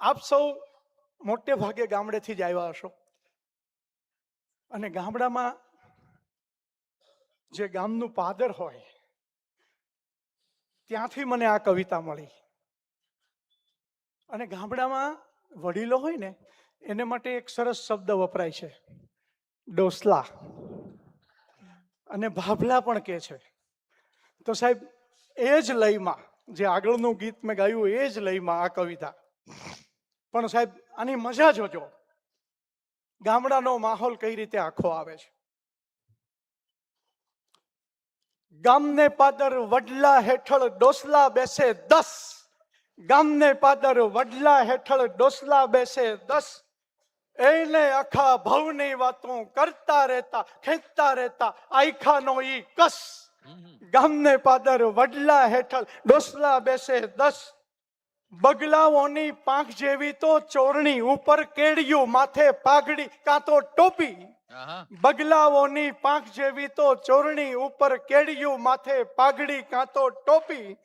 આપ સૌ મોટે ભાગે ગામડેથી જ આવ્યા હશો. અને ગામડામાં જે ગામનું પાદર હોય, ત્યાંથી મને આ કવિતા મળી. અને ગામડામાં વડીલો હોય ને, એને માટે એક સરસ શબ્દ વપરાય છે. ડોસલા. અને ભાભલા પણ કે છે. તો સાહેબ, એ જ લયમાં, જે આગળનું ગીત મેં ગાયું, એ જ લયમાં આ કવિતા. પણ સાહેબ આની મજા જોજો. ગામડાનો માહોલ કઈ રીતે આખો આવે છે. ગામને પાદર વડલા હેઠળ ડોસલા બેસે દસ. ગામને પાદર વડલા હેઠળ ડોસલા બેસે દસ. એને આખા ભવની વાતો કરતા રહેતા ખેંચતા રહેતા આયખાનો ઈ કસ. ગામને પાદર વડલા હેઠળ ડોસલા બેસે દસ. બગલાઓની પાંખ જેવી તો ચોરણી ઉપર કેડિયું માથે પાઘડી કાં તો ટોપી. બગલાઓની પાંખ જેવી તો ચોરણી ઉપર કેડિયું માથે પાઘડી કાં તો ટોપી.